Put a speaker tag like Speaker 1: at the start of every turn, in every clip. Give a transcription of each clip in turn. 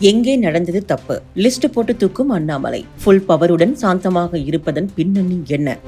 Speaker 1: எங்கே நடந்தது தப்பு? லிஸ்ட் போட்டு தூக்கும் அண்ணாமலை. ஃபுல் பவருடன் சாந்தமாக இருப்பதன் பின்னணி என்ன?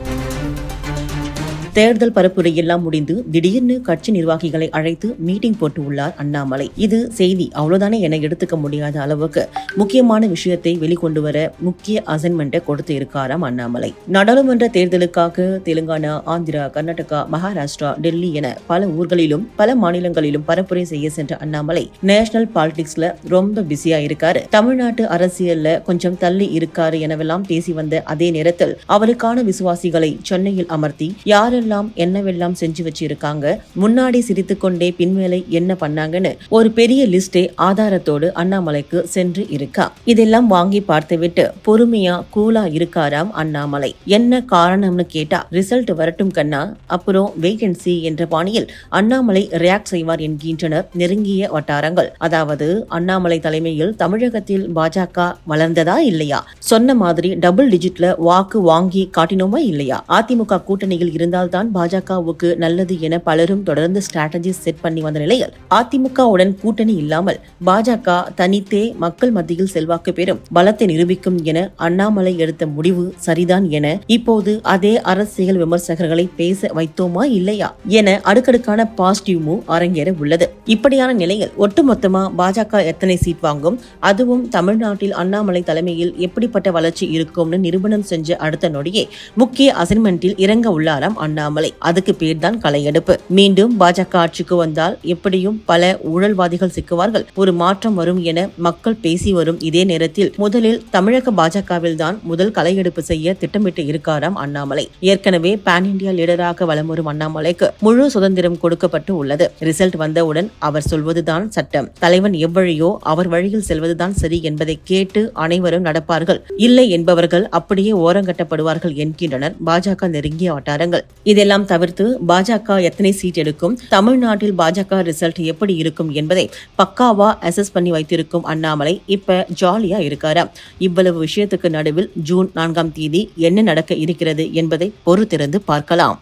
Speaker 1: தேர்தல் பரப்புரை எல்லாம் முடிந்து திடீர்னு கட்சி நிர்வாகிகளை அழைத்து மீட்டிங் போட்டு உள்ளார் அண்ணாமலை. இது செய்தி அவ்வளவுதானே என எடுத்துக்க முடியாத அளவுக்கு முக்கியமான விஷயத்தை வெளிக்கொண்டு வர முக்கிய அசைன்மெண்ட்டை கொடுத்து இருக்காராம் அண்ணாமலை. நாடாளுமன்ற தேர்தலுக்காக தெலுங்கானா ஆந்திரா கர்நாடகா மகாராஷ்டிரா டெல்லி என பல ஊர்களிலும் பல மாநிலங்களிலும் பரப்புரை செய்ய சென்ற அண்ணாமலை நேஷனல் பாலிடிக்ஸ்ல ரொம்ப பிஸியா இருக்காரு. தமிழ்நாட்டு அரசியல்ல கொஞ்சம் தள்ளி இருக்காரு எனவெல்லாம் பேசி வந்த அதே நேரத்தில் அவருக்கான விசுவாசிகளை சென்னையில் அமர்த்தி யாரெல்லாம் என்னவெல்லாம் செஞ்சு வச்சிருக்காங்க முன்னாடி சிரித்துக்கொண்டே பின்வேலை என்ன பண்ணாங்கன்னு ஒரு பெரிய லிஸ்டே ஆதாரத்தோடு அண்ணாமலைக்கு சென்று இருக்கா. இதெல்லாம் வாங்கி பார்த்துவிட்டு பொறுமையா கூலா இருக்காராம் அண்ணாமலை. என்ன காரணம்னு கேட்டா ரிசல்ட் வரட்டும் கண்ணா அப்புறம் வேகன்சி என்ற பாணியில் அண்ணாமலை ரியாக்ட் செய்வார் என்கின்றனர் நெருங்கிய வட்டாரங்கள். அதாவது அண்ணாமலை தலைமையில் தமிழகத்தில் பாஜக வளர்ந்ததா இல்லையா? சொன்ன மாதிரி டபுள் டிஜிட்ல வாக்கு வாங்கி காட்டினோமா இல்லையா? அதிமுக கூட்டணியில் இருந்தால் தான் பாஜகவுக்கு நல்லது என பலரும் தொடர்ந்து ஸ்ட்ராட்டஜி செட் பண்ணி வந்த நிலையில் அதிமுகவுடன் கூட்டணி இல்லாமல் பாஜக தனித்தே மக்கள் மத்தியில் செல்வாக்கு பெறும் பலத்தை நிரூபிக்கும் என அண்ணாமலை எடுத்த முடிவு சரிதான் என இப்போது அதே அரசியல் விமர்சகர்களை பேச வைத்தோமா இல்லையா என அடுக்கடுக்கான பாசிட்டிவ் மூவ் அரங்கேற உள்ளது. இப்படியான நிலையில் ஒட்டுமொத்தமா பாஜக எத்தனை சீட் வாங்கும்? அதுவும் தமிழ்நாட்டில் அண்ணாமலை தலைமையில் எப்படிப்பட்ட வளர்ச்சி இருக்கும்னு நிரூபணம் செஞ்ச அடுத்த நொடியே முக்கிய அசைன்மெண்டில் இறங்க உள்ளாராம் அண்ணா அண்ணாமலை அதுக்கு பேர் தான் களையெடுப்பு. மீண்டும் பாஜக ஆட்சிக்கு வந்தால் எப்படியும் பல ஊழல்வாதிகள் சிக்குவார்கள். ஒரு மாற்றம் வரும் என மக்கள் பேசி வரும் இதே நேரத்தில் முதலில் தமிழக பாஜகவில் தான் முதல் களையெடுப்பு செய்ய திட்டமிட்டு இருக்காராம் அண்ணாமலை. ஏற்கனவே பேன் இந்தியா லீடராக வலம் வரும் அண்ணாமலைக்கு முழு சுதந்திரம் கொடுக்கப்பட்டு உள்ளது. ரிசல்ட் வந்தவுடன் அவர் சொல்வதுதான் சட்டம். தலைவன் எவ்வழியோ அவர் வழியில் செல்வதுதான் சரி என்பதை கேட்டு அனைவரும் நடப்பார்கள். இல்லை என்பவர்கள் அப்படியே ஓரங்கட்டப்படுவார்கள் என்கின்றனர் பாஜக நெருங்கிய வட்டாரங்கள். இதெல்லாம் தவிர்த்து பாஜக எத்தனை சீட் எடுக்கும்? தமிழ்நாட்டில் பாஜக ரிசல்ட் எப்படி இருக்கும் என்பதை பக்காவா அசஸ் பண்ணி வைத்திருக்கும் அண்ணாமலை இப்ப ஜாலியா இருக்காரா? இவ்வளவு விஷயத்துக்கு நடுவில் ஜூன் நான்காம் தேதி என்ன நடக்க இருக்கிறது என்பதை பொறுத்திருந்து பார்க்கலாம்.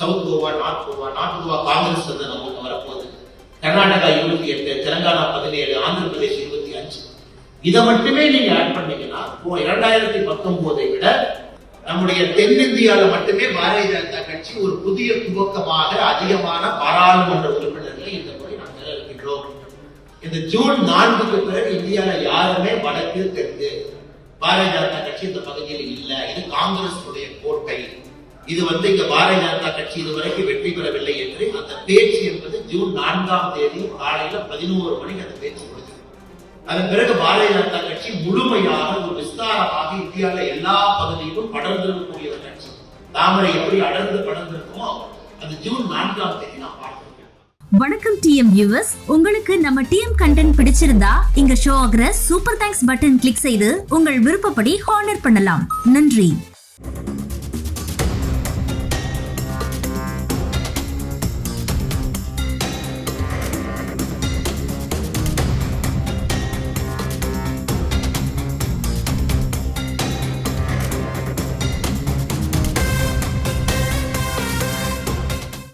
Speaker 2: South Goa north Goa north Goa Congress வந்து நமக்கு வரப்போகுது கர்நாடகா இருபத்தி எட்டு தெலங்கானா பதினேழு ஆந்திர பிரதேஷ் இருபத்தி இதை மட்டுமே நீங்க ஆட் பண்ணீங்கன்னா இரண்டாயிரத்தி பத்தொன்பதை விட நம்முடைய தென்னிந்தியால மட்டுமே பாரதிய ஜனதா கட்சி ஒரு புதிய துவக்கமாக அதிகமான பாராளுமன்ற உறுப்பினர்களை இந்த முறை நாம் பெற இந்த ஜூன் நான்குக்கு பிறகு இந்தியால யாருமே வடக்கு தெற்கு பாரதிய ஜனதா கட்சி இந்த பகுதியில் இல்லை. இது காங்கிரஸ் உடைய கோட்டை. இது வந்து இங்க பாரதிய ஜனதா கட்சி இதுவரைக்கும் வெற்றி பெறவில்லை என்று அந்த பேச்சு என்பது ஜூன் நான்காம் தேதி காலையில பதினோரு மணிக்கு அந்த பேச்சு முடிஞ்சது அதன் பிறகு பாரதிய ஜனதா கட்சி முழுமையாக ஒரு விஸ்தாரமாக இந்தியாவில எல்லா பகுதியிலும் படர்ந்திருக்கக்கூடிய ஒரு கட்சி தாமரை எப்படி அடர்ந்து படர்ந்திருக்குமோ அது ஜூன் நான்காம் தேதி நான் பார்த்தேன்
Speaker 3: வணக்கம் டிஎம் வியூவர்ஸ் உங்களுக்கு நம்ம டிஎம் கண்டென்ட் பிடிச்சிருந்தா இங்க ஷோ ஆகிற சூப்பர் தேங்க்ஸ் பட்டன் கிளிக் செய்து உங்கள் விருப்பப்படி ஹானர் பண்ணலாம். நன்றி.